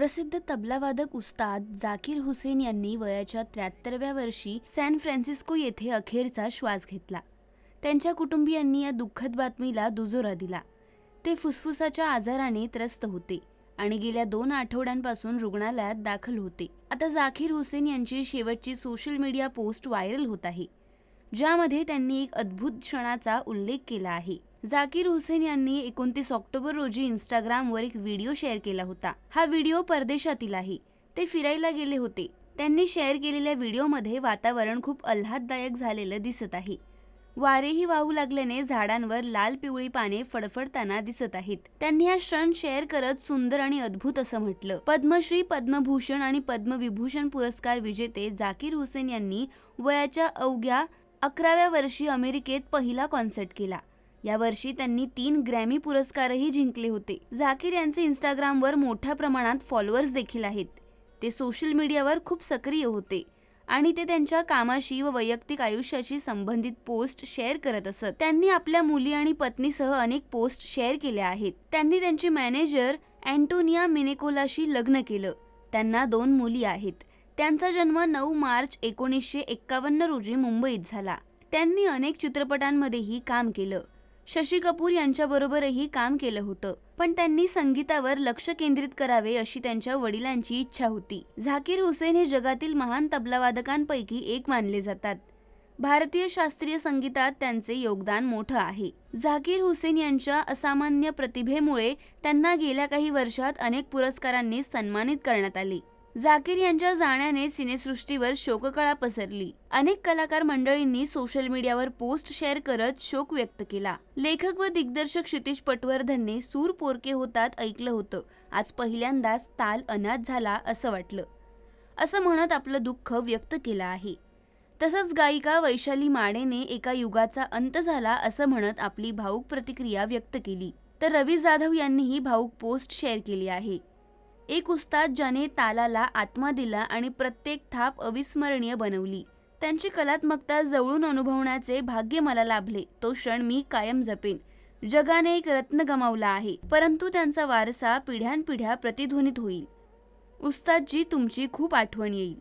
प्रसिद्ध तबलावादक उस्ताद जाकीर हुसेन यांनी वयाच्या त्र्याहत्तरव्या वर्षी सॅन फ्रान्सिस्को येथे अखेरचा श्वास घेतला. त्यांच्या कुटुंबियांनी या दुःखद बातमीला दुजोरा दिला. ते फुफ्फुसाच्या आजाराने त्रस्त होते आणि गेल्या दोन आठवड्यांपासून रुग्णालयात दाखल होते. आता जाकीर हुसेन यांची शेवटची सोशल मीडिया पोस्ट व्हायरल होत आहे. ज्यामध्ये त्यांनी एक अद्भुत क्षणाचा उल्लेख केला आहे. जाकीर हुसेन यांनी एकोणतीस ऑक्टोबर रोजी इंस्टाग्रामवर एक व्हिडिओ शेअर केला होता. हा व्हिडिओ परदेशातील आहे. ते फिरायला गेले होते. त्यांनी शेअर केलेल्या व्हिडिओमध्ये वातावरण खूप आल्हाददायक झालेलं दिसत आहे. वारेही वाहू लागल्याने झाडांवर लाल पिवळी पाने फडफडताना दिसत आहेत. त्यांनी हा क्षण शेअर करत सुंदर आणि अद्भुत असं म्हटलं. पद्मश्री पद्मभूषण आणि पद्मविभूषण पुरस्कार विजेते जाकीर हुसेन यांनी वयाच्या अवघ्या अकराव्या वर्षी अमेरिकेत पहिला कॉन्सर्ट केला. या वर्षी त्यांनी तीन ग्रॅमी पुरस्कारही जिंकले होते. झाकीर यांचे इंस्टाग्रामवर मोठ्या प्रमाणात फॉलोअर्स देखील आहेत. ते सोशल मीडियावर खूप सक्रिय होते आणि ते त्यांच्या कामाशी व वैयक्तिक आयुष्याशी संबंधित पोस्ट शेअर करत असत. त्यांनी आपल्या मुली आणि पत्नीसह अनेक पोस्ट शेअर केल्या आहेत. त्यांनी त्यांचे मॅनेजर अँटोनिया मिनेकोलाशी लग्न केलं. त्यांना दोन मुली आहेत. त्यांचा जन्म नऊ मार्च एकोणीसशे एक्कावन्न रोजी मुंबईत झाला. त्यांनी अनेक चित्रपटांमध्येही काम केलं. शशी कपूर यांच्याबरोबरही काम केलं होतं. पण त्यांनी संगीतावर लक्ष केंद्रित करावे अशी त्यांच्या वडिलांची इच्छा होती. झाकीर हुसेन हे जगातील महान तबलावादकांपैकी एक मानले जातात. भारतीय शास्त्रीय संगीतात त्यांचे योगदान मोठं आहे. झाकीर हुसेन यांच्या असामान्य प्रतिभेमुळे त्यांना गेल्या काही वर्षात अनेक पुरस्कारांनी सन्मानित करण्यात आले. झाकीर यांच्या जाण्याने सिनेसृष्टीवर शोककळा पसरली. अनेक कलाकार मंडळींनी सोशल मीडियावर पोस्ट शेअर करत शोक व्यक्त केला. लेखक व दिग्दर्शक क्षितिश पटवर्धनने सूर पोरके होतात ऐकलं होतं. आज पहिल्यांदाच ताल अनाथ झाला असं वाटलं. असं म्हणत आपलं दुःख व्यक्त केलं आहे. तसंच गायिका वैशाली माडेने एका युगाचा अंत झाला असं म्हणत आपली भाऊक प्रतिक्रिया व्यक्त केली. तर रवी जाधव यांनीही भाऊक पोस्ट शेअर केली आहे. एक उस्ताद ज्याने तालाला आत्मा दिला आणि प्रत्येक थाप अविस्मरणीय बनवली. त्यांची कलात्मकता जवळून अनुभवण्याचे भाग्य मला लाभले. तो क्षण मी कायम जपेन. जगाने एक रत्न गमावला आहे. परंतु त्यांचा वारसा पिढ्यानपिढ्या प्रतिध्वनित होईल. उस्तादजी तुमची खूप आठवण येईल.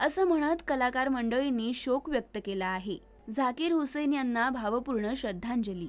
असं म्हणत कलाकार मंडळींनी शोक व्यक्त केला आहे. झाकीर हुसेन यांना भावपूर्ण श्रद्धांजली.